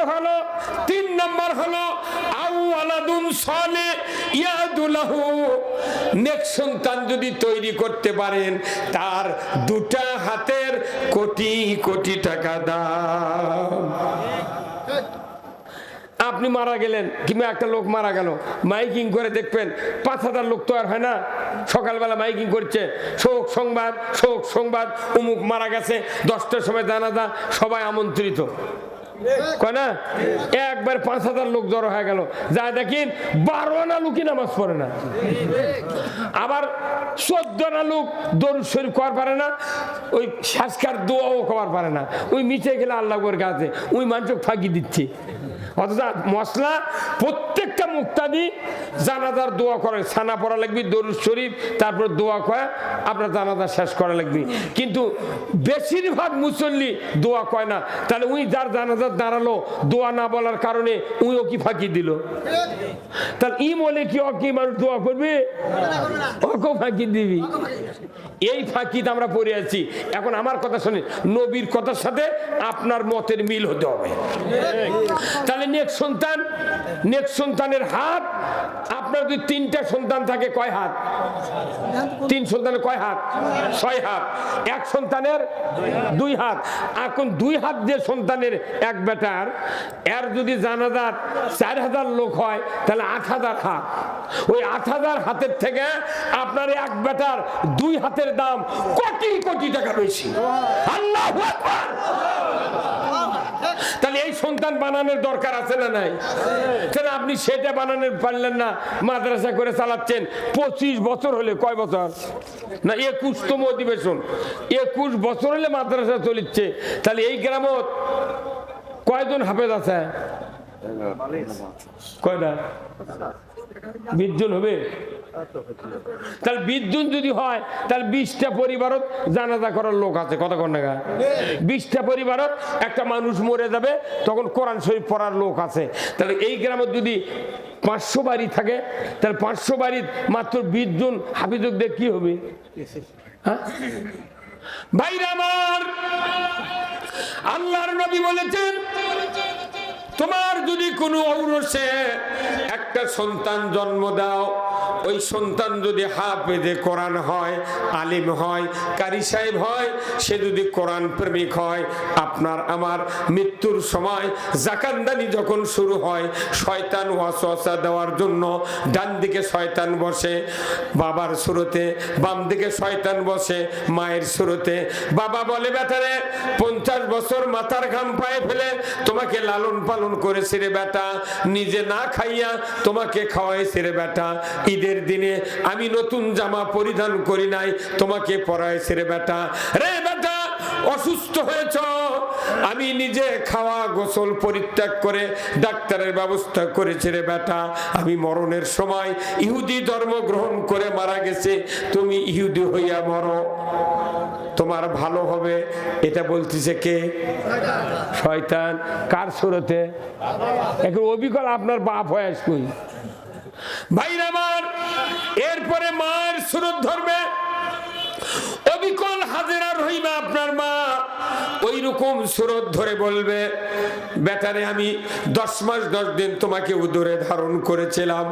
নম্বর হলো, তিন নম্বর হলো আউ আলাদুন সলে নেক সন্তান যদি তৈরি করতে পারেন, তার দুটা হাতের কোটি কোটি টাকা দাম। আপনি মারা গেলেন, কিংবা একটা লোক মারা গেল, মাইকিং করে দেখবেন, পাঁচ হাজার লোক তো আর হয় না। সকালবেলা মাইকিং করছে, শোক সংবাদ শোক সংবাদ অমুক মারা গেছে, দশটার সময় জানাজা, সবাই আমন্ত্রিত। কয় একবার পাঁচ হাজার লোক জড়ো হয়ে গেল। যা দেখেন, বারো আনা লোকই নামাজ পড়ে না। আবার চোদ্দ আনা লোক দরুদ শরীফ করার পারে না, ওই শ্বাসকার দোয়াও করার পারে না। ওই মিশে গেলে আল্লাহ করে কাছে ওই মানুষ ফাঁকি দিচ্ছে। অথচ মশলা প্রত্যেকটা মুক্তাদি জানাজার দোয়া ছানা পড়া লাগবে, দরুদ শরীফ, তারপর দোয়া কয়, আপনার জানাজা শেষ করা লাগবে। কিন্তু বেশিরভাগ মুসল্লি দোয়া কয় না। তাহলে যার জানাজার দাঁড়াল, দোয়া না বলার কারণে কি ফাঁকি দিল? তাহলে ই কি ও কি মানুষ দোয়া করবে? ওকেও ফাঁকি দিবি। এই ফাঁকিতে আমরা পড়ে আছি। এখন আমার কথা শুনে নবীর কথার সাথে আপনার মতের মিল হতে হবে। তাহলে নেক সন্তান, নেক সন্তানের হাত, আপনার যদি তিনটা সন্তান থাকে, কয় হাত? তিন সন্তানের কয় হাত? ছয় হাত। এক সন্তানের দুই হাত। এখন দুই হাত যে সন্তানের এক বেটার, এর যদি জানাজার চার হাজার লোক হয়, তাহলে আট হাজার হাত। ওই আট হাজার হাতের থেকে আপনার এক বেটার দুই হাতের দাম কোটি কোটি টাকা বেশি। আল্লাহ তাহলে এই সন্তান বানানোর দরকার আছে না নাই? তাহলে আপনি সেটা বানানোর পারলেন না মাদ্রাসা করে চালাচ্ছেন। পঁচিশ বছর হলে, কয় বছর? না, একুশতম অধিবেশন। একুশ বছর হলে মাদ্রাসা চলিচ্ছে। তাহলে এই গ্রামত কয়জন হাফেজ আছে? কয়টা? বিশজন হবে? তাহলে বিশজন যদি হয়, তাহলে বিশটা পরিবারত জানাজা করার লোক আছে। কত টাকা বিশটা পরিবারত একটা মানুষ মরে যাবে, তখন কোরআন শরীফ পড়ার লোক আছে। তাহলে এই গ্রামে যদি পাঁচশো বাড়ি থাকে, তাহলে পাঁচশো বাড়ির মাত্র বিশ জন হাফিজকদের কি হবে? হ্যাঁ? ভাইরা আমার, আল্লাহর নবী বলেছেন তোমার যদি কোনো ঔরসে একটা সন্তান জন্ম দাও, ওই সন্তান যদি হাফেজে কোরআন হয়, আলিম হয়, কারি সাহেব হয়, সে যদি কোরআন প্রেমিক হয়, আপনার আমার মৃত্যুর সময় জাকান্দানি যখন শুরু হয়, শয়তান ওয়াসওয়াসা দেওয়ার জন্য ডান দিকে শয়তান বসে, বাবার শুরুতে বাম দিকে শয়তান বসে, মায়ের শুরুতে বাবা বলে বেটারে পঞ্চাশ বছর মাথার ঘাম পায়ে ফেলে তোমাকে লালন পালন করেছে রে বেটা, নিজে না খাইয়া তোমাকে খাওয়াইছে রে বেটা। ঈদের দিনে আমি নতুন জামা পরিধান করি নাই, তোমাকে পরাইছে রে বেটা। রে বেটা, অসুস্থ হয়েছ? আমি নিজে খাওয়া গোসল পরিত্যাগ করে ডাক্তারের ব্যবস্থা করেছে রে বেটা। আমি মরণের সময় ইহুদি ধর্ম গ্রহণ করে মারা গেছে, তুমি ইহুদি হইয়া মরো। তোমার ভালো হবে, এটা বলতেছে কে? শয়তান। কার সুরতে? এখন অবিকল আপনার বাপ হয়ে আসকুই ভাইরা আমার, এরপরে মায়ের সুরত ধরবে। অবিকল আপনার মা। ওই রকম সুরত ধরে বলবে, বেটারে, আমি দশ মাস দশ দিন তোমাকে উদরে ধারণ করেছিলাম।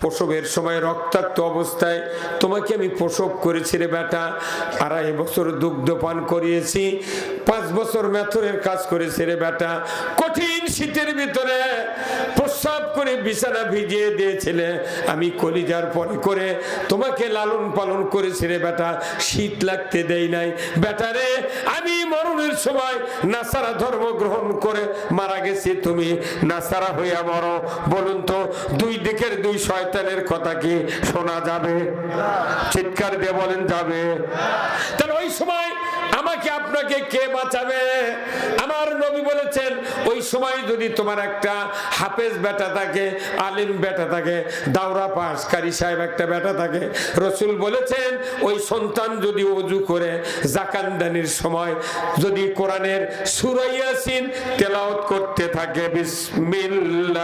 প্রসবের সময় রক্তাক্ত অবস্থায় তোমাকে আমি প্রসব করেছি রে বেটা। আড়াই বছর দুগ্ধ পান করিয়েছি, পাঁচ বছর মেথরের কাজ করেছি রে বেটা। কঠিন শীতের ভিতরে প্রস্রাব করে বিছানা ভিজিয়ে দিয়েছিলে। আমি কলিজার পরে করে তোমাকে লালন পালন করেছি রে বেটা, শীত লাগতে দেই নাই। বেটারে আমি মরণের সময় নাসারা ধর্ম গ্রহণ করে মারা গেছি তুমি। নাসারা হইয়া মরো, বলুন তো, দুই দিকের দুই শয়তানের কথা কি শোনা যাবে? চিৎকার দিয়ে বলেন, যাবে। তাহলে ওই সময় আমাকে, আপনাকে কে বাঁচাবে? আমার নবী বলেছেন, ওই সময় যদি তোমার একটা হাফেজ বেটা থাকে, আলিম বেটা থাকে, দাওরা পাস কারি সাহেব একটা বেটা থাকে, রসুল বলেছেন, ওই সন্তান যদি অজু করে জাকানদানির সময়, যদি কোরআনের সুরাইয়াসিন তেলাওয়াত করতে থাকে, বিসমিল্লাহির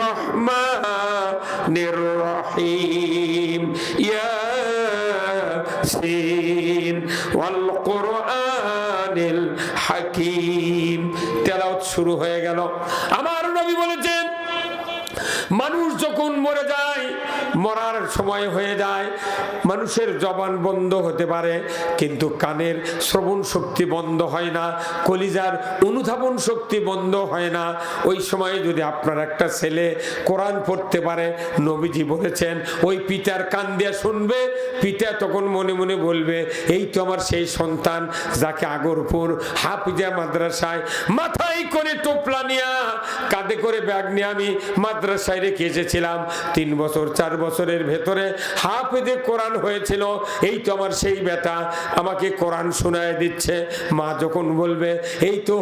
রহমানির রহিম শুরু হয়ে গেল। আমার নবী বলেছেন মানুষ যখন মরে যায় মরার সময় হয়ে যায়। মানুষের জবান বন্ধ হতে পারে, কিন্তু কানের শ্রবণ শক্তি বন্ধ হয় না, কলিজার অনুধাবন শক্তি বন্ধ হয় না। ওই সময় যদি আপনার একটা ছেলে কোরআন পড়তে পারে, নবীজি বলেছেন, ওই পিতার কান দিয়ে শুনবে, পিতা তখন মনে মনে বলবে, এই তো আমার সেই সন্তান যাকে আগরপুর হাফিজা মাদ্রাসায় মাথায় করে টোপলা নিয়া, কাঁধে করে ব্যাগ নিয়ে আমি মাদ্রাসায় রেখে এসেছিলাম। তিন বছর, চার বছরের ভেতরে হাফেজে কোরআন হয়েছিল, এই তো আমার সেই বেটা আমাকে কোরআন শোনায় দিচ্ছে, মা যখন বলবে, এই তো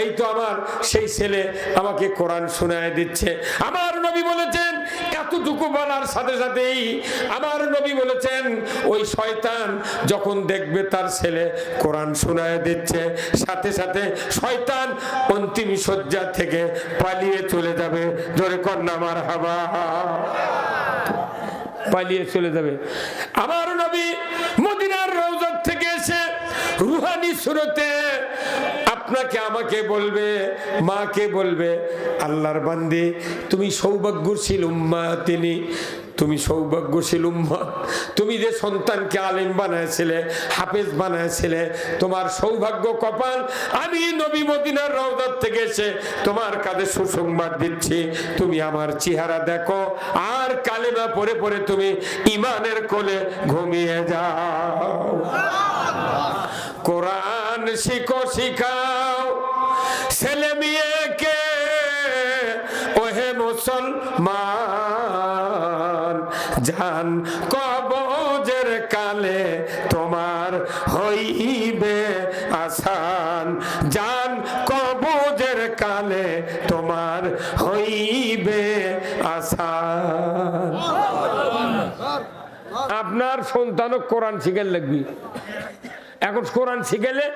এই তো আমার সেই ছেলে আমাকে কোরআন শোনায় দিচ্ছে। আমার নবী বলেছেন, এতটুকু বলার সাথে সাথেই আমার নবী বলেছেন, ওই শয়তান যখন দেখবে তার ছেলে কোরআন শোনায় দিচ্ছে, সাথে সাথে শয়তান অন্তিম শয্যা থেকে পালিয়ে চলে যাবে। ধরে কন্যা আমার হাবা পালিয়ে চলে যাবে। আমার নবী মদিনার রৌজার থেকে এসে রুহানি সুরতে আপনাকে, আমাকে বলবে, মাকে বলবে, আল্লাহর বান্দি, তুমি সৌভাগ্যশীল উম্মা তিনি। তুমি সৌভাগ্যশীল উম্মা তুমি যে সন্তানকে আলিম বানাইছিলে, হাফেজ বানাইছিলে, তোমার সৌভাগ্য কপাল, আমি নবী মদিনার রওদার থেকে এসে তোমার কাছে সুসংবাদ দিচ্ছি। তুমি আমার চেহারা দেখো, আর কালেমা পরে পরে তুমি ইমানের কোলে ঘুমিয়ে যাও। কোরআন শিখো, শিখাও, ছেলে মেয়েকে জান কবজের কালে তোমার হইবে আসান। জান কবজের কালে তোমার হইবে আসান। আপনার সন্তানও কোরআন শিখেন লাগবি। এখন কোরআন শিখেলে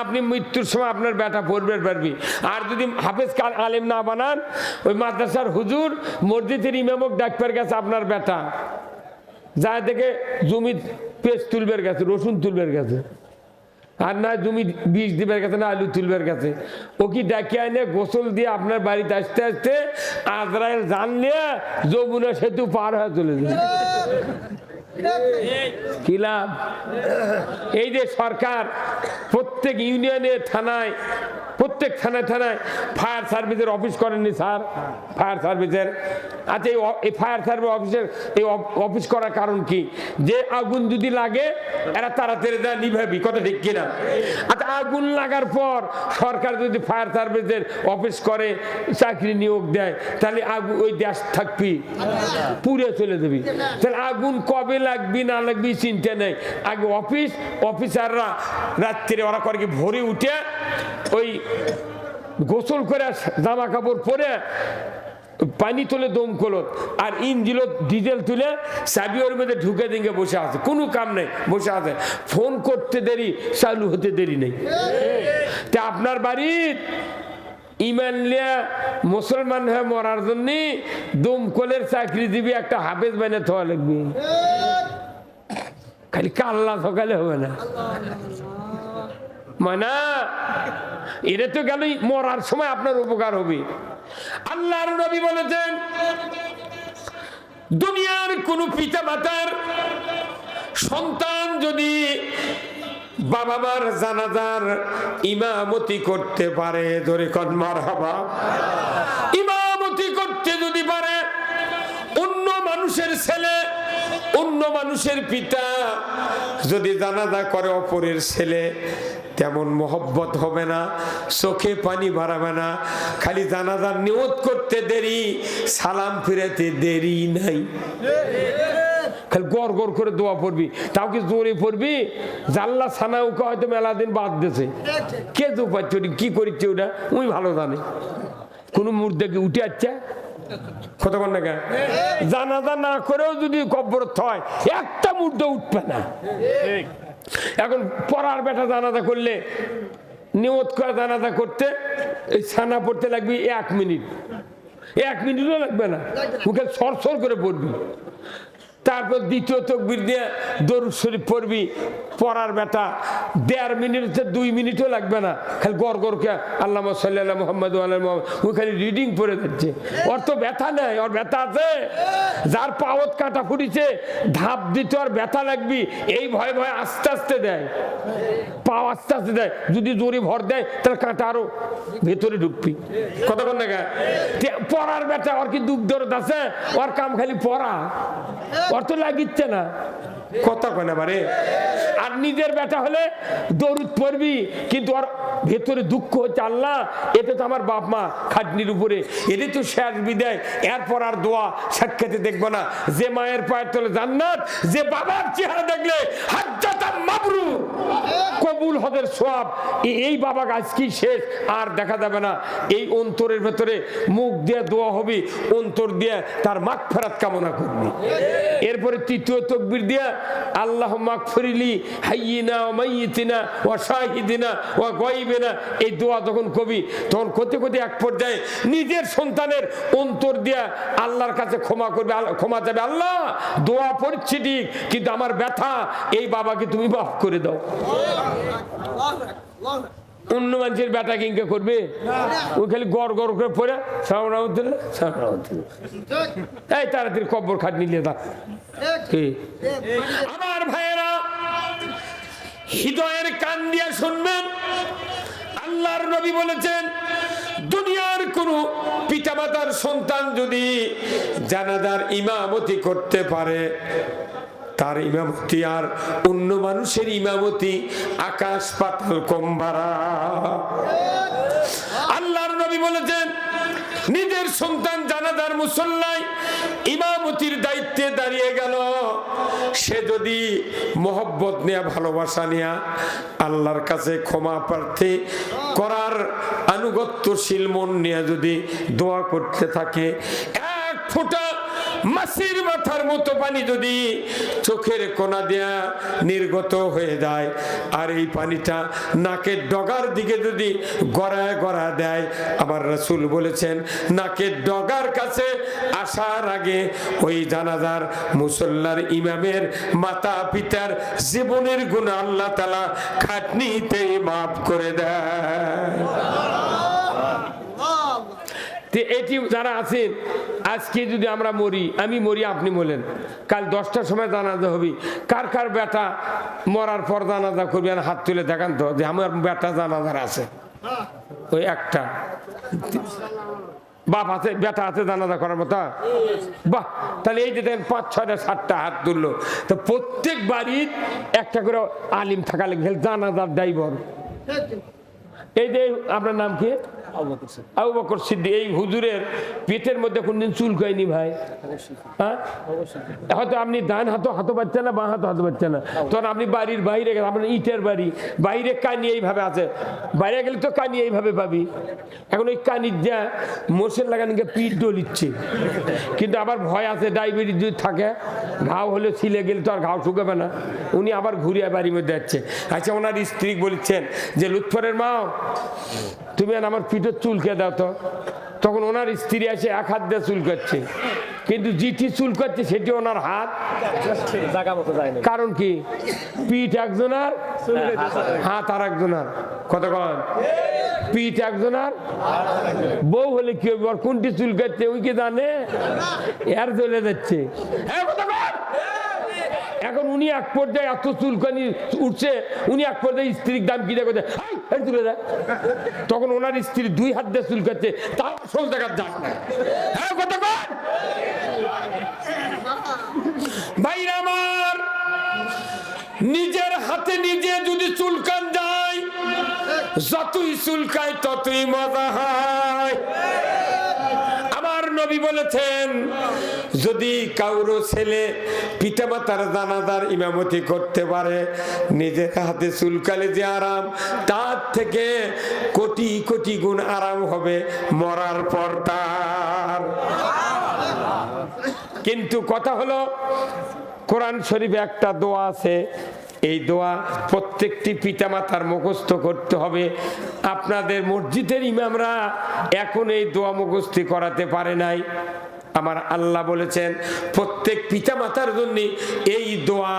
আপনি মৃত্যুর সময় আপনার ব্যাটা পড়বে, পারবি। আর যদি হাফেজ আলেম না বানান, ওই মাদ্রাসার হুজুর মসজিদের ইমামক ডাকবার গেছে আপনার ব্যাটা যা দেখে জমি পেস্ট তুলবের গেছে রসুন তুলবের গেছে আর না জমি বীজ দিবার কাছে, না আলু তুলবার কাছে। ও কি ডাকে আনে গোসল দিয়ে আপনার বাড়িতে আসতে আসতে আজরায়েল জান নিয়ে যমুনা সেতু পার হয়ে চলে যায়। কি লাভ? এই যে সরকার প্রত্যেক ইউনিয়নে থানায় প্রত্যেক থানায় থানায় ফায়ার সার্ভিসের অফিস করেননি স্যার। ফায়ার সার্ভিসের। আচ্ছা এই ফায়ার সার্ভিস অফিসের এই অফ- অফিস করার কারণ কি? যে আগুন যদি লাগে, এরা তাড়াতাড়ি দেয় নিভাবি, কথা ঠিক কিনা? আচ্ছা আগুন লাগার পর সরকার যদি ফায়ার সার্ভিসের অফিস করে, চাকরি নিয়োগ দেয়, তাহলে আগুন ওই দেশ থাকবি, পুড়ে চলে যাবি। তাহলে আগুন কবে লাগবি, না লাগবি, চিন্তা নেই। আগে অফিস, অফিসাররা রাত্রিরে ওরা করে কি ভোরে উঠে ওই গোসল করে জামা কাপড় পরে পানি তুলে দমকলত আর ইঞ্জিল ডিজেল তুলে চাবি ওর মধ্যে ঢুকে দিকে বসে আছে। কোনো কাম নেই, বসে আছে। ফোন করতে দেরি, চালু হতে দেরি নেই। তা আপনার বাড়ির ইমান লিয়া মুসলমান হয়ে মরার জন্য দমকলের চাকরি দিবি একটা হাফেজ বানিয়ে থাকা খালি কাল্লা সকালে হবে না। মানা, এটা তো গেল মরার সময় আপনার উপকার হবে। আল্লাহর নবী বলেছেন, দুনিয়ার কোন পিতা মাতার সন্তান যদি বাবা মার জানাজার ইমামতি করতে পারে ধরে কনমার হবা ইমামতি করতে যদি পারে, অন্য মানুষের ছেলে, অন্য মানুষের পিতা যদি জানাজা করে অপরের ছেলে তেমন মোহব্বত হবে না, চোখে পানি বাড়াবে না, খালি জানাজার নিয়ত করতে দেরি, সালাম ফিরাতে দেরি নাই। খালি গড় গড় করে দোয়া পড়বি, তাও কি জোরে পড়বি? জাল্লা সানাউকে হয়তো মেলা দিন বাদ দিয়েছে। কে তো পাচ্ছে কি করিচ্ছে ওটা? ওই ভালো জানে। কোনো মুর্দাকে উঠে আসছে? কতক্ষণ না জানাজা না করেও যদি কব্বর হয়, একটা মুর্দা উঠবে না। এখন পড়ার বেটা জানাজা করলে, নিয়ত করে জানাজা করতে, এই ছানা পড়তে লাগবে এক মিনিট। এক মিনিটও লাগবে না। মুখে সর সর করে পড়বি। তারপর দ্বিতীয় তকবির দিয়ে দরুদ শরীফ পড়বি, পড়ার বেটা দেড় মিনিট দুই মিনিটও লাগবে না। খালি গড় গড় কে আল্লাহ সাল্লাহ মোহাম্মদ ও খালি রিডিং পড়ে দিচ্ছে ওর তো ব্যথা নেই, ওর ব্যথা আছে। যার পাওত কাটা ফুটিছে, ধাপ দিতে আর ব্যথা লাগবি। এই ভয় ভয় আস্তে আস্তে দেয়। পাও আস্তে আস্তে দেয়। যদি জোরে ভর দেয়, তাহলে কাঁটা আরও ভেতরে ঢুকবি। কতক্ষণ দেখা পড়ার বেটা ওর কি দুঃখ দরদ আছে? ওর কাম খালি পড়া। তো লাগিচ্ছে না। কথা কয় বারে। আর নিজের বেটা হলে দরুদ পড়বি কিন্তু ওর ভেতরে দুঃখ হচ্ছে, আল্লাহ এটা তো আমার বাপ মা খাটনির উপরে। এটি তো শেষ বিদায়, এরপর আর দোয়া সাক্ষাতে দেখব না। যে মায়ের পায়ের তলে জান্নাত, যে বাবার চেহারা দেখলে কবুল হদের সোয়াব এই বাবা গাছ কি শেষ, আর দেখা যাবে না। এই অন্তরের ভেতরে মুখ দিয়ে দোয়া হবে, অন্তর দিয়ে তার মাখ ফেরাত কামনা করবি। এরপরে তৃতীয় তকবির দিয়া, আল্লাহ মাখ ফরিলি হাইয়িনা ও মাইয়িতিনা ও শাহিদিনা ও গয়বেনা এই দোয়া যখন কবি, তখন কোতে কোতে এক পর্যায়ে নিজের সন্তানের অন্তর দিয়া আল্লাহর কাছে ক্ষমা করবে ক্ষমা যাবে আল্লাহ, দোয়া পড়ছি ঠিক, কিন্তু আমার ব্যথা, এই বাবাকে তুমি মাফ করে দাও। অন্য মানুষের বেটা কিংকে করবে? ও খালি গড় গড় করে পড়ে। সামরাউদ্দিন সামরাউদ্দিন তাড়াতাড়ি কব্বর খাট নিলে আমার ভাইয়েরা, হৃদয়ের কান দিয়ে শুনবেন। আল্লাহর নবী বলেছেন, দুনিয়ার কোন পিতামাতার সন্তান যদি জানাজার ইমামতি করতে পারে, তার ইমামতি আর অন্য মানুষের ইমামতি আকাশ পাতাল কম্বারা আল্লাহর নবী বলেছেন নিজের সন্তান জানাদার মুসল্লাই ইমামতির দায়িত্বে দাঁড়িয়ে গেল। সে যদি মোহব্বত নেয়া, ভালোবাসা নেয়া, আল্লাহর কাছে ক্ষমা প্রার্থী করার আনুগত্যশীল মন নিয়ে যদি দোয়া করতে থাকে, এক ফোঁটা মাসির মাথার মতো পানি যদি চোখের কোনা দেয়া নির্গত হয়ে যায়, আর এই পানিটা নাকের ডগার দিকে যদি গড়ায় গড়া দেয় আবার রসুল বলেছেন, নাকের ডগার কাছে আসার আগে ওই জানাজার মুসল্লার ইমামের মাতা পিতার জীবনের গুণ আল্লাহ তালা খাটনিতেই মাফ করে দেয়। তে এটি যারা আছেন, আজকে যদি আমরা মরি, আমি মরি, আপনি বলেন কাল দশটার সময় জানাজা হবি। কার কার বেটা মরার পর জানাজা করবি আর হাত তুলে দেখান তো, যে আমার বেটা জানাজার আছে। ওই একটা। বাপ আছে, বেটা আছে জানাজা করার মতো। বাহ, তাহলে এই যে দেখেন, পাঁচ, ছয়টা, সাতটা হাত তুললো। তো প্রত্যেক বাড়ির একটা করে আলিম থাকা লাগবে, জানাজার ড্রাইভার। এই যে আপনার নাম কি? আবু বকর সিদ্দিক। এই হুজুরের পেটের মধ্যে কোনদিন চুল কয়নি ভাই? হ্যাঁ? হয়তো আপনি ডান হাতও হাতও পাচ্ছেন না বাঁ হাতও হাতও পাচ্ছেন না। তখন আপনি বাড়ির বাইরে গেলেন আপনার ইটের বাড়ি বাইরে কানি এইভাবে আছে। বাইরে গেলে তো কানি এইভাবে পাবি। এখন ওই কানির যা মোষের লাগানিকে পিঠ ডলিচ্ছে কিন্তু আবার ভয় আছে ডায়াবেটিস যদি থাকে ঘাও হলে ছিলে গেলে তো আর ঘাও শুকাবে না। উনি আবার ঘুরিয়ে বাড়ির মধ্যে যাচ্ছে। আচ্ছা ওনার স্ত্রী বলছেন যে লুৎফরের মাও তুমি আর আমার পিঠের চুলকে দাও তো। তখন ওনার স্ত্রী এসে এক হাত দিয়ে চুল করছে কিন্তু জিটি চুল করছে সেটি ওনার হাত। কারণ কি? পিঠ একজনার হাত আর একজনার। কতক্ষণ পিঠ একজনার বউ হলে কি হবে কোনটি চুল কাটছে ওই কি জানে? এর চলে যাচ্ছে। হ্যাঁ? এখন উনি এক পর্যায়ে এত চুলকানি উঠছে উনি এক পর্যায়ে স্ত্রীর দাম কিনে করছে "হাই, তুলে দেয় তখন ওনার স্ত্রী দুই হাত দিয়ে চুলকাচ্ছে তাও সোজ দেখার যাক না হ্যাঁ কতক্ষণ ভাইরা আমার নিজের হাতে নিজে যদি চুলকান যায় যতই চুলকায় ততই মজা হয়। নবী বলেছেন, যদি কাউরো ছেলে পিতামাতার জানাজার ইমামতি করতে পারে, নিজের হাতে চুলকালে যে আরাম, তার থেকে কোটি কোটি গুণ আরাম হবে মরার পর তার। কিন্তু কথা হলো, কোরআন শরীফে একটা দোয়া আছে এই দোয়া প্রত্যেকটি পিতামাতার মুখস্থ করতে হবে। আপনাদের মসজিদের ইমামরা এখন এই দোয়া মুখস্থি করাতে পারে নাই। আমার আল্লাহ বলেছেন, প্রত্যেক পিতা মাতার জন্য এই দোয়া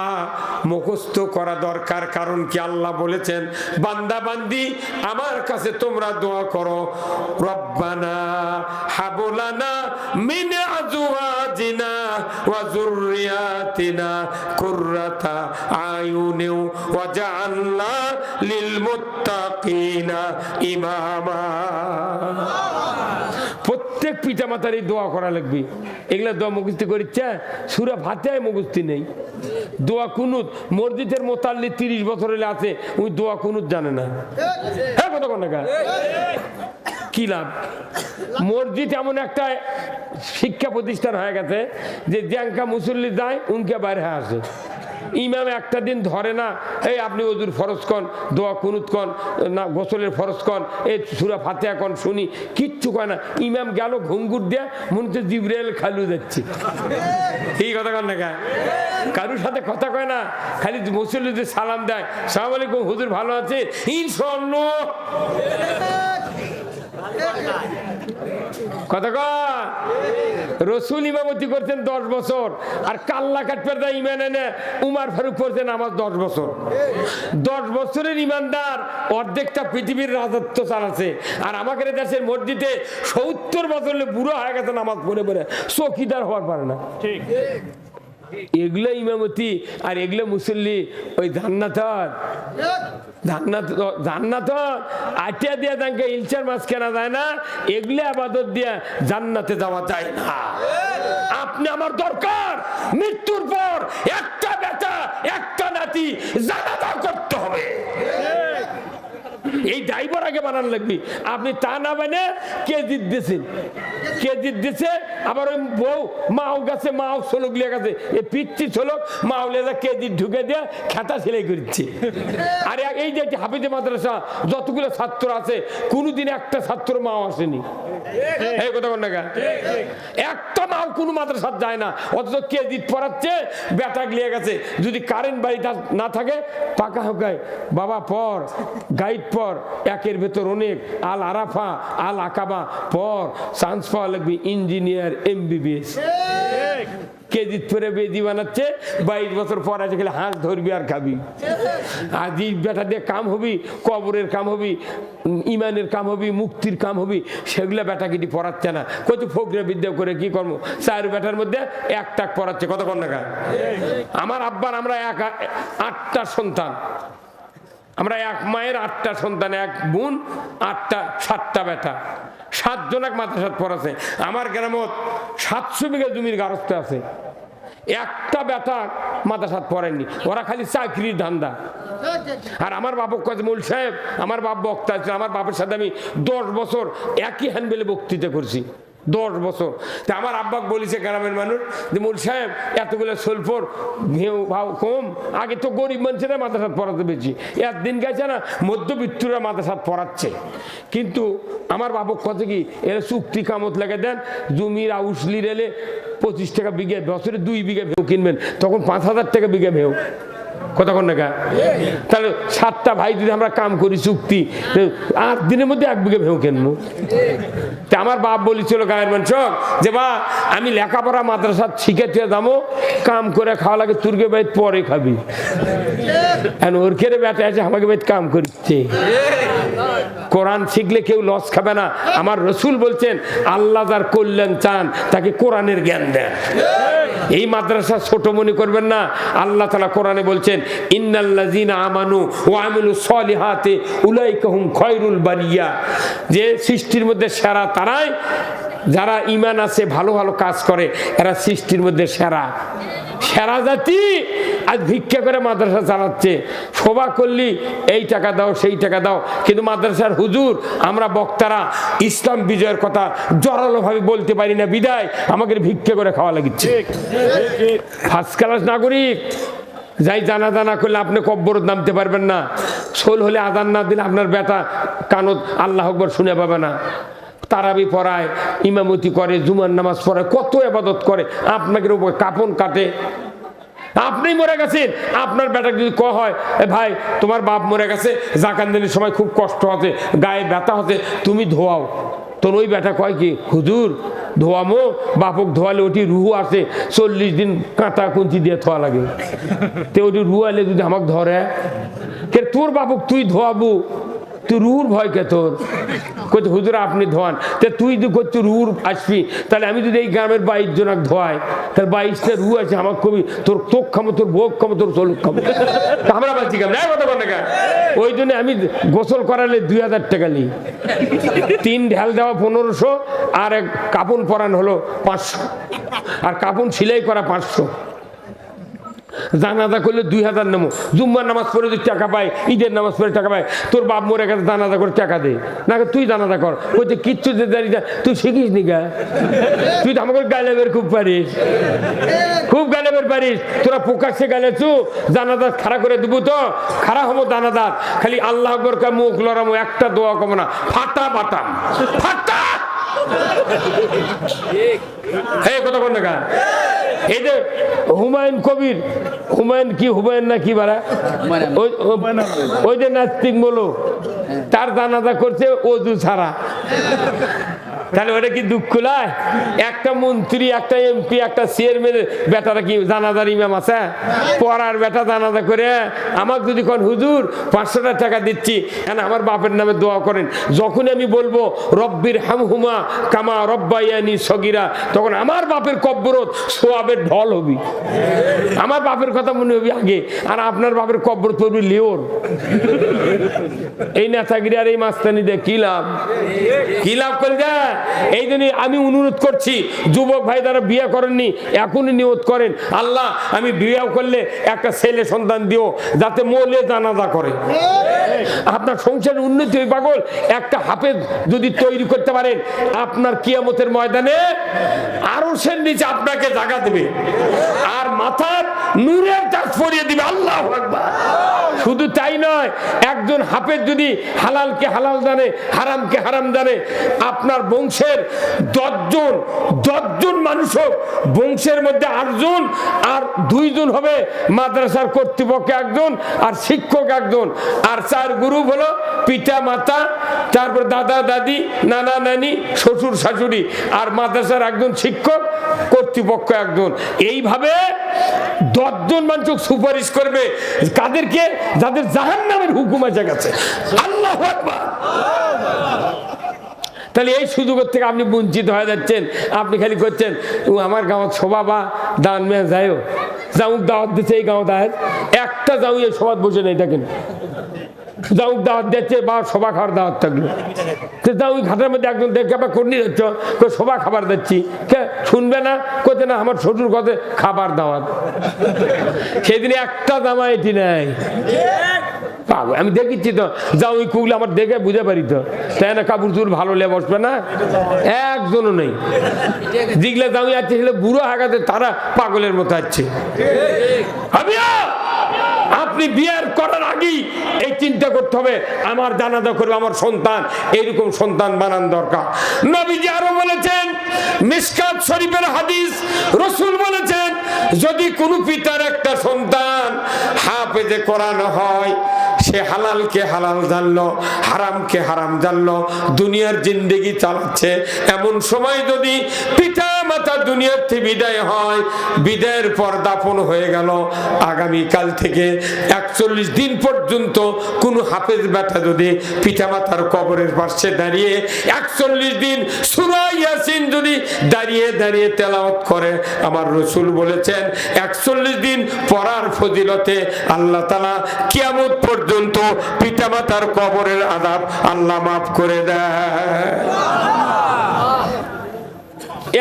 মুখস্থ করা দরকার। কারণ কি আল্লাহ বলেছেন, বান্দা বান্দি, আমার কাছে তোমরা দোয়া করো। রব্বানা হাবলানা মিন আজওয়াজিনা ওয়া যুররিয়াতিনা কুররাতা আয়ুনিও ওয়াজআলনা লিল মুত্তাকিনা ইমামা। পিতা মাতার এই দোয়া করা লাগবে। এগুলা দোয়া মুখস্থি করিচ্ছে সুরা ভাতে মুখস্থি নেই। দোয়া কুনুত মসজিদের মোতাল্লি তিরিশ বছর হলে আছে ওই দোয়া কুনুত জানে না। হ্যাঁ কথা কোন? কি লাভ? মসজিদ এমন একটা শিক্ষা প্রতিষ্ঠান হয়ে গেছে যে জ্যাংকা মুসল্লি যায়, উনকে বাইরে আসে। ইমাম একটা দিন ধরে না, এই আপনি ওজুর ফরজ কন, দোয়া কুনুত কন, না, গোসলের ফরজ কন, এই সুরা ফাতেহা কন, শুনি। কিচ্ছু কয় না। ইমাম গেল ঘুঙ্গুর দিয়ে মনে হচ্ছে জিব্রাইল খালু যাচ্ছে। এই কথা কন না কারুর সাথে কথা কয় না, খালি মুসল্লিদের সালাম দেয়। সালাম আলাইকুম, হুজুর ভালো আছে ইনশাল্লাহ কথা রসুল দশ বছর? আর কাল্লা ইমান এনে, উমার ফারুক আমার দশ বছর। দশ বছরের ইমানদার, অর্ধেকটা পৃথিবীর রাজত্ব চালাচ্ছে আর আমাদের দেশের মসজিদে সত্তর বছর বুড়ো হয়ে গেছে নামাজ পড়ে পড়ে। চৌকিদার হওয়ার পারে না। এগুলো ইমামতি আর এগুলো মুসল্লি, ওই জান্নাতর। জান্নাত আটিয়া দিয়া তাকে ইলচার মাছ কেনা যায় না, এগুলো আবাদত দিয়া জান্নাতে যাওয়া যায় না। আপনি আমার দরকার। মৃত্যুর পর একটা বেটা, একটা নাতি জানাতা করতে হবে। এই ড্রাইভার আগে বানান লাগবে। আপনি তা না মানে কে দিতেছেন কে দিতেছে আবার ওই বউ মাও গেছে, মাও ছোলক লিয়ে গেছে। এই পিচ্ছি ছোলক মাও লেজা কেজি ঢুকে দিয়ে খেতা সেলাই করছে আর এই যে হাফিজে মাদ্রাসা, যতগুলো ছাত্র আছে, কোনোদিন একটা ছাত্র মাও আসেনি। এই কথা না একটা মাও কোনো মাদ্রাসার যায় না, অথচ কেজি পড়াচ্ছে, বেটা গলিয়ে গেছে। যদি কারেন্ট বাড়িটা না থাকে, পাকা হোকায় বাবা পর গাইড পর একের ভেতর অনেক আল আরাফা আল আকাবা পর চান্স পাওয়া লাগবে ইঞ্জিনিয়ার এমবিবিএস। কেজিত পরে বেদি বানাচ্ছে বাইশ বছর পর আছে খেলে হাঁস ধরবি আর খাবি। আজ বেটা দিয়ে কাম হবি কবরের কাম হবি ইমানের কাম হবি মুক্তির কাম হবি সেগুলো বেটা কিটি পড়াচ্ছে না। কত ফকরে বিদ্যা করে কি কর্ম? চার বেটার মধ্যে এক টাক পড়াচ্ছে কত আমার আব্বার আমরা এক আটটা সন্তান। আমরা এক মায়ের আটটা সন্তান, এক বোন, আটটা, সাতটা বেটা। সাতজন এক মাদ্রাসাত পড়াছে আমার গ্রামত সাতশো বিঘা জমির গারস্থ আছে। একটা বেটা মাদ্রাসাত পড়েননি। ওরা খালি চাকরির ধান্দা। আর আমার বাবক কাছে মূল সাহেব, আমার বাপ বক্তা আমার বাপের সাথে আমি দশ বছর একই হ্যান্ডবেলে বক্তৃতা করছি। দশ বছর। তা আমার আব্বাক বলিছে গ্রামের মানুষ, যে মূল সাহেব, এতগুলো সলফর ঘেউ ভাও কম, আগে তো গরিব মানুষেরা মাথা মাদ্রাসাত পড়াতে পেরেছি একদিন গেছে না, মধ্যবিত্তরা মাথা মাদ্রাসাত পড়াচ্ছে। কিন্তু আমার বাবক কত কি, এরা চুক্তি কামত লেগে দেন, জমির আউসলি রেলে পঁচিশ টাকা বিঘে, বছরে দুই বিঘা ভেউ কিনবেন, তখন পাঁচ হাজার টাকা বিঘা ভেউ। কতক্ষণ টাকা তাহলে সাতটা ভাই যদি আমরা কাম করি চুক্তি আট দিনের মধ্যে এক বিঘে ভেউ কিনবো? তা আমার বাপ বলেছিল গায়ের মানুষ যে, বা, আমি লেখাপড়া মাদ্রাসা শিখেতে দামো কাম করে খাওয়া লাগে তুর্গে বাইত পরে খাবি। এখন ওর খেরে বেটা আছে, আমাকে বাইত কাম করছে কোরআন শিখলে কেউ লস খাবে না। আমার রসুল বলছেন, আল্লাহ যার কল্যাণ চান, তাকে কোরআনের জ্ঞান দেন। এই মাদ্রাসা ছোট মনে করবেন না। আল্লাহ তালা কোরআনে বলছেন, ইন্নাল্লাযিনা আমানু ও আমিলু সলিহাতে উলাইকাহুম খয়রুল বানিয়া যে সৃষ্টির মধ্যে সেরা তারাই, যারা ইমান আছে, ভালো ভালো কাজ করে, এরা সৃষ্টির মধ্যে সেরা। সেরা জাতি আজ ভিক্ষা করে মাদ্রাসা চালাচ্ছে। শোভা করলি এই টাকা দাও সেই টাকা দাও। কিন্তু মাদ্রাসার হুজুর আমরা বক্তারা ইসলাম বিজয়ের কথা জোরালোভাবে বলতে পারি না বিদায় আমাকে ভিক্ষা করে খাওয়া লাগিচ্ছে। ফার্স্ট ক্লাস নাগরিক যাই জানা জানা করলে আপনি কব্বরত নামতে পারবেন না। সোল হলে আদান না দিলে আপনার বেটা কানত আল্লাহ আকবর শুনে পাবে না। তারাবি পড়ায়, ইমামতি করে, জুমার নামাজ পড়ায়, কত আবাদত করে, আপনাকে উপর কাপন কাটে। আপনি মরে গেছেন, আপনার বেটা যদি ক হয় ভাই, তোমার বাপ মরে গেছে জাকান্দানির সময় খুব কষ্ট হতে, গায়ে ব্যথা হতে, তুমি ধোয়াও। তোর ওই বেটা কয় কি, হুজুর, ধোয়ামো, বাপক ধোয়ালে ওটি রুহু আসে চল্লিশ দিন কাঁটা কুঞ্চি দিয়ে ধোয়া লাগে। তো ওটি রুহু আলে যদি আমাকে ধরে, কে তোর বাপক তুই ধোয়াবো? রুহুর ভয় কে তোর? কইতে, হুজুর, আপনি ধোয়ান। তে তুই যদি করছি রুহুর আসবি? তাহলে আমি যদি এই গ্রামের বাইশ জনাক ধোয়াই, তাহলে বাইশটা রু আছে, আমার কবি তোর তোক খামো, তোর বোক খামো, তোর চলুক খামো। আমরা এক কথা বল? ওই জন্য আমি গোসল করালে দুই হাজার টাকা নিই। তিন ঢাল দেওয়া পনেরোশো, আর এক কাপন পরান হলো পাঁচশো। আর কাপন সেলাই করা পাঁচশো। জানাজা করলে দুই হাজার নেব জুম্মার নামাজ পড়ে তুই টাকা পাই ঈদের নামাজ পড়ে টাকা পায়, তোর বাপ মরে গেছে, জানাজা করে টাকা দে। না তুই জানাজা কর। ওই তো কিচ্ছু দে দাঁড়িয়ে তুই শিখিস নি গা? তুই তো আমাকে গালেবের খুব পারিস। খুব গালেবের পারিস। তোরা প্রকাশ্যে গেলেছু জানাজাত খাড়া করে দেবো তো। খাড়া হব দানাদার খালি আল্লাহ আকবর কা মুখ লড়ামো, একটা দোয়া কমো না। ফাটা বাটাম। ফাটা! কথা বল না গা? এই যে হুমায়ুন কবির হুমায়ুন কি হুমায়ুন না কি বারা ওই- যে নাস্তিক বলো তার জানাজা করছে অজু ছাড়া। তাহলে ওটা কি দুঃখ একটা মন্ত্রী, একটা এমপি, একটা চেয়ারম্যানের বেটারা কি জানাজার ইমাম আছে? পড়ার বেটা জানাজা করে আমাকে যদি কোন হুজুর পাঁচশোটা টাকা দিচ্ছি, কেন আমার বাপের নামে দোয়া করেন? যখন আমি বলব, রব্বির হামহুমা কামা রব্বাইয়ানি সগিরা, তখন আমার বাপের কব্বরত সোয়াবের ঢল হবি। আমার বাপের কথা মনে হবি আগে, আর আপনার বাপের কব্বরত পড়বি লিওর। এই নেতাগিরি আর এই মাস্তানি দিয়ে কি লাভ? কি লাভ করে দেয় এই জন্য আমি অনুরোধ করছি, যুবক ভাই যারা বিয়ে করেননি, এখনই নিয়ত করেন। আল্লাহ, আমি বিয়ে করলে একটা ছেলে সন্তান দিও, যাতে মোলে জানাজা করে। আপনার সংসারের উন্নতি হয়ে পাগল, একটা হাফেজ যদি তৈরি করতে পারেন, আপনার কিয়ামতের ময়দানে আরও সে নিচে আপনাকে জায়গা দেবে। আর মাথার নূরের তাজ পরিয়ে দিবে, আল্লাহ শুধু তাই নয়, একজন হাফেজ যদি হালালকে হালাল জানে, হারামকে হারাম জানে, আপনার বংশের দশজন দশজন মানুষ হোক, বংশের মধ্যে আটজন আর দুইজন হবে মাদ্রাসার কর্তৃপক্ষ একজন আর শিক্ষক একজন। আর চার গ্রুপ হলো পিতা, মাতা, তারপর দাদা, দাদি, নানা, নানি, শ্বশুর, শাশুড়ি আর মাদ্রাসার একজন শিক্ষক, কর্তৃপক্ষ একজন। এইভাবে দশজন মানুষ সুপারিশ করবে কাদেরকে? যাদের জাহান নামের হুকুম আছে গেছে। আল্লাহ তাহলে এই সুযোগের থেকে আপনি বঞ্চিত হয়ে যাচ্ছেন। আপনি খালি করছেন, ও, আমার গাঁৱত সভা বা দান মেয়ে যায়ও যাও দাওয়াত দিচ্ছে এই গাঁও দায় একটা যাও এই সভাত বসে নেই, দেখেন। যাও দাওয়াত দিচ্ছে বা সভা খাওয়ার দাওয়াত থাকল। তো ওই ঘাটের মধ্যে একজন দেখে আবার করনি যাচ্ছ কই সভা খাবার দিচ্ছি। কে, শুনবে না? কোথায় না, আমার শ্বশুর কথা খাবার দাওয়াত। সেদিন একটা জামা এটি নাই পাগল। আমি দেখেছি তো যা ওই কুগলে আমার দেখে বুঝে পারি তো। তাই না, কাপড় চুল ভালো লে বসবে না? একজনও নেই। যেগুলো দাঁড়িয়ে আছে সেগুলো বুড়ো হাগাতে তারা পাগলের মতো আছে। আমিও আপনি বিয়ের করার আগেই এই চিন্তা করতে হবে, আমার জানাজা করবে আমার সন্তান, এইরকম সন্তান বানান দরকার। নবীজি আরও বলেছেন, মিসকাত শরীফের হাদিস, রসুল বলেছেন, যদি কোনো পিতার একটা সন্তান হাফেজে করানো হয়, সে হালালকে হালাল জানলো, হারামকে হারাম জানলো, দুনিয়ার জিন্দেগি চালাচ্ছে, এমন সময় যদি পিতা মাতা দুনিয়ার থেকে বিদায় হয়, বিদায়ের পর দাফন হয়ে গেল। আগামীকাল থেকে একচল্লিশ দিন পর্যন্ত কোন হাফেজ ব্যথা যদি পিতামাতার কবরের পাশে দাঁড়িয়ে একচল্লিশ দিন সুরাই ইয়াসিন যদি দাঁড়িয়ে দাঁড়িয়ে তেলাওয়াত করে, আমার রসুল বলেছেন, একচল্লিশ দিন পড়ার ফজিলতে আল্লাহ তালা কিয়ামত পর্যন্ত পিতামাতার কবরের আদাব আল্লাহ মাফ করে দেয়।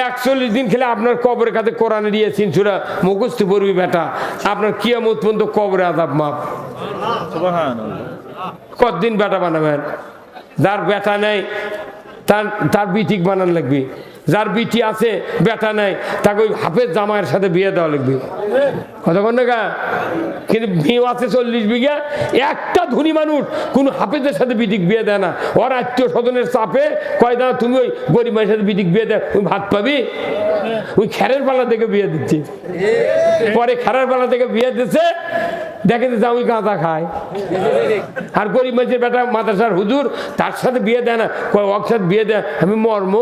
একচল্লিশ দিন খেলে আপনার কবরের কাছে কোরআন দিয়েছেন সুরা মুখস্থ পড়বি বেটা। আপনার কিয়ামত পর্যন্ত কবরে আদাব মাপ কতদিন বেটা বানাবেন? যার বেটা নেই তার তার বিটিক বানান লাগবে। যার বিটি আছে বেটা নেই তাকে ওই হাফের জামাইয়ের সাথে বিয়ে দেওয়া লাগবে। না কিন্তু আছে চল্লিশ বিঘা, একটা ধনী মানুষ কোন সাথে দেয় না। আত্মীয় স্বজনের চাপে কয় তুমি ওই সাথে দেয়, তুমি ভাত পাবি? ওই খেরের পালা থেকে বিয়ে দিচ্ছে। পরে খেরের পালা থেকে বিয়ে দিচ্ছে, দেখে যে ওই গাঁদা খায় আর গরিব মানুষের বেটা মাদ্রাসার হুজুর তার সাথে বিয়ে দেয় না। ওর সাথে বিয়ে দেয়, আমি মর্ম।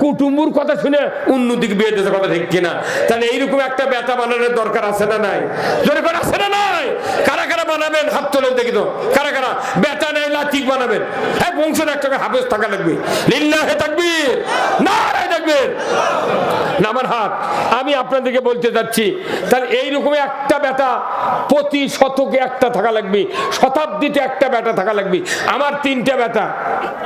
কুট কুটুম্বুর কথা শুনে অন্যদিকে বিয়ে দিতে কথা ঠিক কিনা? তাহলে এইরকম একটা বেটা বানানোর দরকার আছে না নাই? জোরে করে আছে না নাই? কারা কারা বানাবেন? হাত তোলেন দেখি তো। কারা কারা? বেটা নেই, লাচিক বানাবেন। হ্যাঁ বংশের একটা হাফেজ থাকা লাগবে। লিল্লাহে থাকবি না থাকবে না, আমার হাত। আমি আপনাদেরকে বলতে যাচ্ছি তাহলে এইরকম একটা ব্যাটা প্রতি শতকে একটা থাকা লাগবে, শতাব্দীতে একটা ব্যাটা থাকা লাগবে। আমার তিনটা ব্যাটা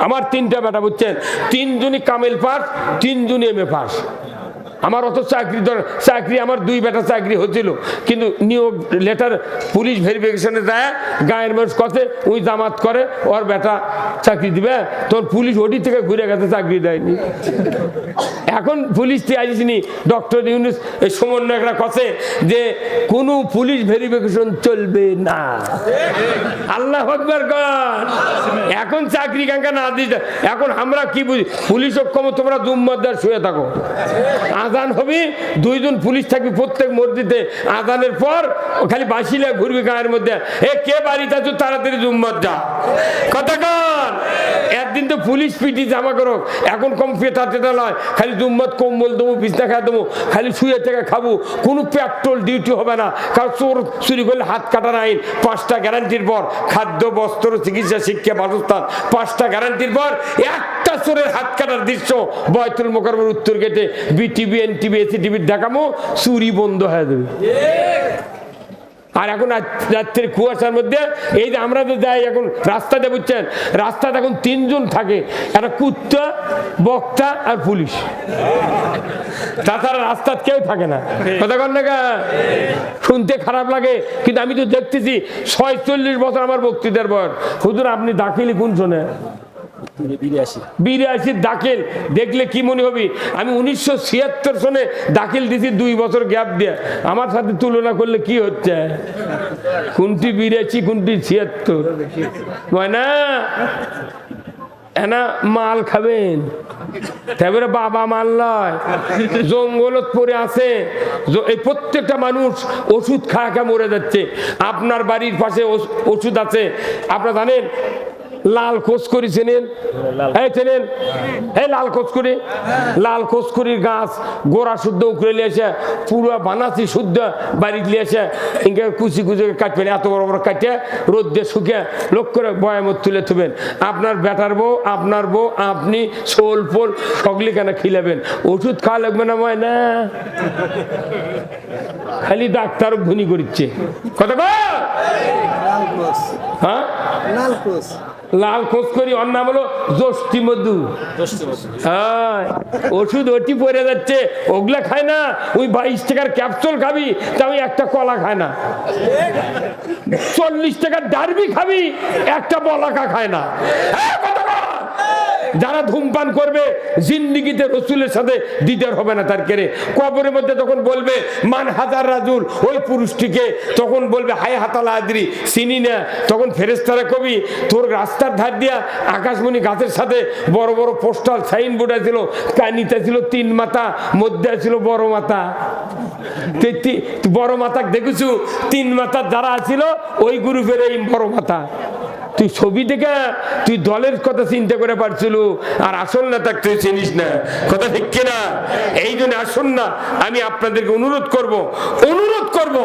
আমার তিনটা ব্যাটা বুঝছেন? তিনজনই কামেল পাস তিনজনই এম এ পাস আমার অত চাকরি চাকরি আমার দুই বেটা চাকরি হচ্ছিল। কিন্তু নিয়োগ লেটার পুলিশ ভেরিফিকেশনে যায়, গায়ের মানুষ কথে ওই জামাত করে, ওর বেটা চাকরি দিবে, তোর পুলিশ ওটি থেকে ঘুরে গেছে, চাকরি দেয়নি। এখন পুলিশ আসিনি ডক্টর ইউনুস, এই সমন্বয়করা কথে যে কোনো পুলিশ ভেরিফিকেশন চলবে না। আল্লাহ আকবর কর। এখন চাকরি কাঙ্কা না দিতে, এখন আমরা কি বুঝি? পুলিশ অক্ষম তোমরা জুম্মাদার শুয়ে থাকো। আজান হবে, দুইজন পুলিশ থাকবে প্রত্যেক মসজিদে আজানের পর খালি বাসিলে ঘুরবি গায়ের মধ্যে। এ কে বাড়িতে আছো? তাড়াতাড়ি জুম্মাদ যা। কতক্ষণ একদিন তো পুলিশ পিটি জামা করো এখন কম পেতা টেতা নয় খালি জুম্মত কম্বল দেবো, বিছনা খাওয়া দেবো, খালি শুয়ে থেকে খাব। কোনো পেট্রোল ডিউটি হবে না। কারণ চোর চুরি করলে হাত কাটার আইন। পাঁচটা গ্যারান্টির পর খাদ্য, বস্ত্র, চিকিৎসা, শিক্ষা, বাসস্থান। পাঁচটা গ্যারান্টির পর চোরের হাত কাটার দৃশ্য বয়তুল মোকারমের উত্তর গেটে বিটিভি, এনটিভি এসি টিভির দেখামো, চুরি বন্ধ হয়ে যাবে। আর এখন রাত- রাত্রের কুয়াশার মধ্যে, এই যে আমরা তো যাই এখন রাস্তাতে, বুঝছেন? রাস্তাতে এখন তিনজন থাকে, একটা কুত্তা, বক্তা আর পুলিশ। তাছাড়া রাস্তার কেউ থাকে না। কথা কন না শুনতে খারাপ লাগে, কিন্তু আমি তো দেখতেছি, ছয়চল্লিশ বছর আমার বক্তৃতার বয়স। হুজুর, আপনি দাখিলি কোন শোনে? দাখিল। দেখলে কি মনে হবে? আমি উনিশশো ছিয়াত্তর দাখিল দুই বছর গ্যাপ দিয়ে। আমার সাথে তুলনা করলে কি হচ্ছে? কোনটি কোনটি ছিয়াত্তর? না মাল খাবেন? তারপরে বাবা মাল নয় জঙ্গলত পরে আছে। এই প্রত্যেকটা মানুষ ওষুধ খায় খা মরে যাচ্ছে। আপনার বাড়ির পাশে ওষুধ আছে। আপনারা জানেন লাল কোসকরি চেনেন? এই চেনেন? এই লাল কোসকরি লাল কোসকরির গাছ গোড়া শুদ্ধ উকড়ে নিয়ে এসে পুরো বানাসি শুদ্ধ বাড়িতে নিয়ে এসে ইনকে কুচি কুচি কাটবেন এত বড় বড় কাটে রোদ দিয়ে শুকে লোক করে বয়ামত তুলে থুবেন। আপনার বেটার বউ আপনার বউ আপনি সোল ফোল সকলি কেন খিলাবেন? ওষুধ খাওয়া লাগবে না ময় না খালি ডাক্তার ধনী করছে কথা? হ্যাঁ? লাল খোঁজ করি ওর নাম হলো জ্যোষ্ঠী মধু। হ্যাঁ ওষুধ ওটি পরে যাচ্ছে ওগুলা খায় না ওই বাইশ টাকার ক্যাপসুল খাবি তা আমি একটা কলা খায় না। চল্লিশ টাকার ডারবি খাবি একটা বলাকা খায় না। বল। যারা ধূমপান করবে জিন্দিগিতে রসুলের সাথে দিদার হবে না তার কেড়ে। কবরের মধ্যে তখন বলবে মান হাজার রাজুল ওই পুরুষটিকে তখন বলবে হায় হাতালা আদরি চিনি না। তখন ফেরেস্তারা কবি তোর রাস্তার ধার দিয়া আকাশমণি গাছের সাথে বড় বড় পোস্টাল সাইনবোর্ড আছিল কানিতে ছিল তিন মাথা, মধ্যে ছিল বড় মাথা। বড় মাথা দেখেছু? তিন মাথার যারা আছিল, ওই গ্রুপের এই বড় মাথা। তুই ছবি দেখে, তুই দলের কথা চিন্তা করে পারছিল, আর আসল না তাক তুই চিনিস না। কথা ঠিক কিনা? এই জন্য আসুন না, আমি আপনাদেরকে অনুরোধ করব অনুরোধ করব,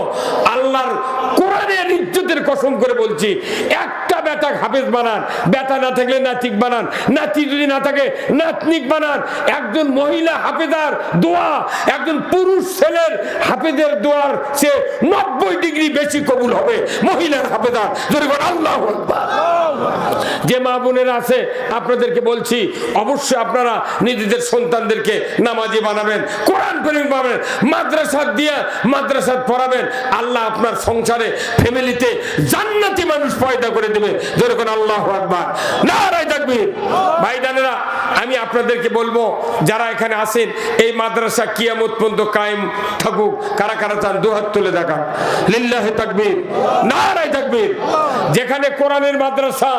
আল্লাহর কোরআনের ইজ্জতের কসম করে বলছি একটা হাফেজ বানান, বেটা না থাকলে নাতিক বানান, নাতি যদি না থাকে, নাতনিক বানান। একজন মহিলা হাফেজার দোয়া, একজন পুরুষ ছেলের হাফেজের দোয়ার সে নব্বই ডিগ্রি বেশি কবুল হবে মহিলার হাফেজার। আল্লাহ যে মা বোনেরা আছে, আপনাদেরকে বলছি, অবশ্যই আপনারা নিজেদের সন্তানদেরকে নামাজি বানাবেন, কোরআন প্রেমিক বানাবেন মাদ্রাসা দিয়ে মাদ্রাসা পড়াবেন। আল্লাহ আপনার সংসারে ফ্যামিলিতে জান্নাতি মানুষ পয়দা করে দেবে। যেরকম আল্লাহ আকবার। নারাই থাকবি ভাই জানেরা আমি আপনাদেরকে বলব, যারা এখানে আসেন এই মাদ্রাসা কিয়ামত পর্যন্ত কায়েম থাকুক। কারা কারা চান দুহাত তুলে দেখা লিল্লাহে তাকবীর। নারাই তাকবীর। যেখানে কোরআনের মাদ্রাসা,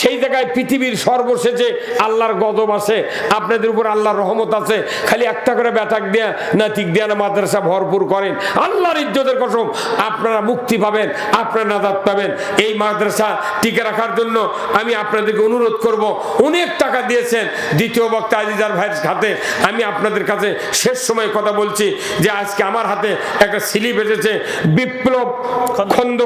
সেই জায়গায় পৃথিবীর সর্বশেষে আল্লাহর গজব আছে, আপনাদের উপর আল্লাহর রহমত আছে। খালি একটা করে ব্যাটাক দেয়া না, ঠিক দেয়া না, মাদ্রাসা ভরপুর করেন। আল্লাহর ইজ্জতের কসম, আপনারা মুক্তি পাবেন, আপনারা নাজাত পাবেন। এই মাদ্রাসা টিকে রাখার জন্য আমি আপনাদেরকে অনুরোধ করব। অনেক টাকা দিয়েছেন। দ্বিতীয় বক্তা আজিজার ভাইয়ের হাতে আমি আপনাদের কাছে শেষ সময় কথা বলছি যে আজকে আমার হাতে একটা স্লিপ এসেছে। বিপ্লব খন্দ